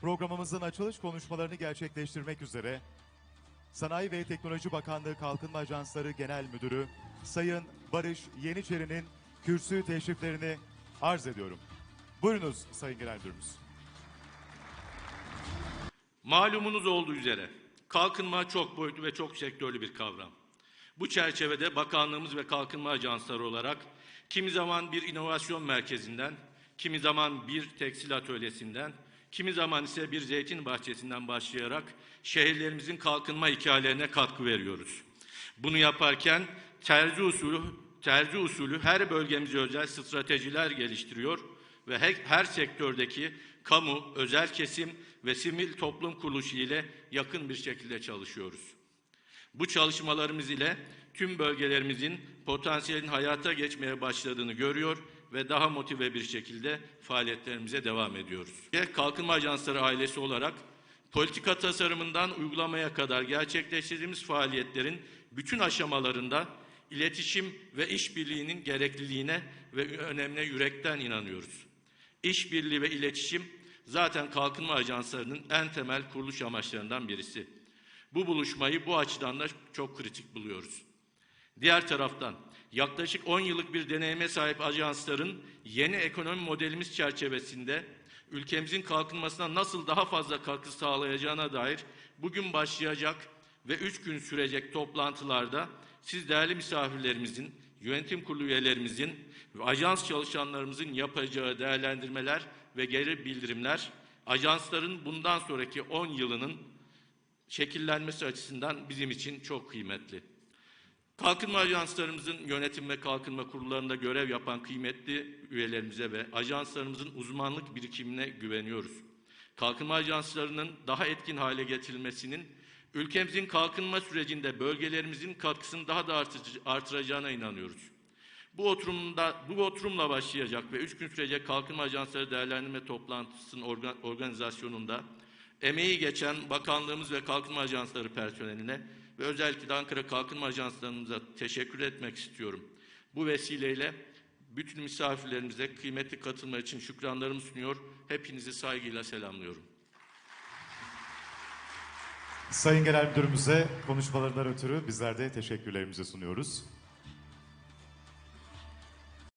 Programımızın açılış konuşmalarını gerçekleştirmek üzere Sanayi ve Teknoloji Bakanlığı Kalkınma Ajansları Genel Müdürü Sayın Barış Yeniçeri'nin kürsü teşriflerini arz ediyorum. Buyurunuz Sayın Genel Müdürümüz. Malumunuz olduğu üzere kalkınma çok boyutlu ve çok sektörlü bir kavram. Bu çerçevede bakanlığımız ve kalkınma ajansları olarak kimi zaman bir inovasyon merkezinden, kimi zaman bir tekstil atölyesinden, kimi zaman ise bir zeytin bahçesinden başlayarak şehirlerimizin kalkınma hikayelerine katkı veriyoruz. Bunu yaparken terzi usulü terzi usulü her bölgemize özel stratejiler geliştiriyor ve her, her sektördeki kamu, özel kesim ve sivil toplum kuruluşu ile yakın bir şekilde çalışıyoruz. Bu çalışmalarımız ile tüm bölgelerimizin potansiyelin hayata geçmeye başladığını görüyor ve daha motive bir şekilde faaliyetlerimize devam ediyoruz. Kalkınma Ajansları ailesi olarak politika tasarımından uygulamaya kadar gerçekleştirdiğimiz faaliyetlerin bütün aşamalarında iletişim ve işbirliğinin gerekliliğine ve önemine yürekten inanıyoruz. İşbirliği ve iletişim zaten kalkınma ajanslarının en temel kuruluş amaçlarından birisi. Bu buluşmayı bu açıdan da çok kritik buluyoruz. Diğer taraftan yaklaşık 10 yıllık bir deneyime sahip ajansların yeni ekonomi modelimiz çerçevesinde ülkemizin kalkınmasına nasıl daha fazla katkı sağlayacağına dair bugün başlayacak ve 3 gün sürecek toplantılarda siz değerli misafirlerimizin, yönetim kurulu üyelerimizin ve ajans çalışanlarımızın yapacağı değerlendirmeler ve geri bildirimler ajansların bundan sonraki 10 yılının şekillenmesi açısından bizim için çok kıymetli. Kalkınma ajanslarımızın yönetim ve kalkınma kurullarında görev yapan kıymetli üyelerimize ve ajanslarımızın uzmanlık birikimine güveniyoruz. Kalkınma ajanslarının daha etkin hale getirilmesinin ülkemizin kalkınma sürecinde bölgelerimizin katkısını daha da artırıcı- artıracağına inanıyoruz. Bu oturumda bu oturumla başlayacak ve üç gün sürecek Kalkınma Ajansları Değerlendirme Toplantısının orga- organizasyonunda emeği geçen bakanlığımız ve kalkınma ajansları personeline ve özellikle de Ankara Kalkınma Ajanslarımıza teşekkür etmek istiyorum. Bu vesileyle bütün misafirlerimize kıymetli katılma için şükranlarımı sunuyor. Hepinizi saygıyla selamlıyorum. Sayın Genel Müdürümüze konuşmalarından ötürü bizler de teşekkürlerimizi sunuyoruz.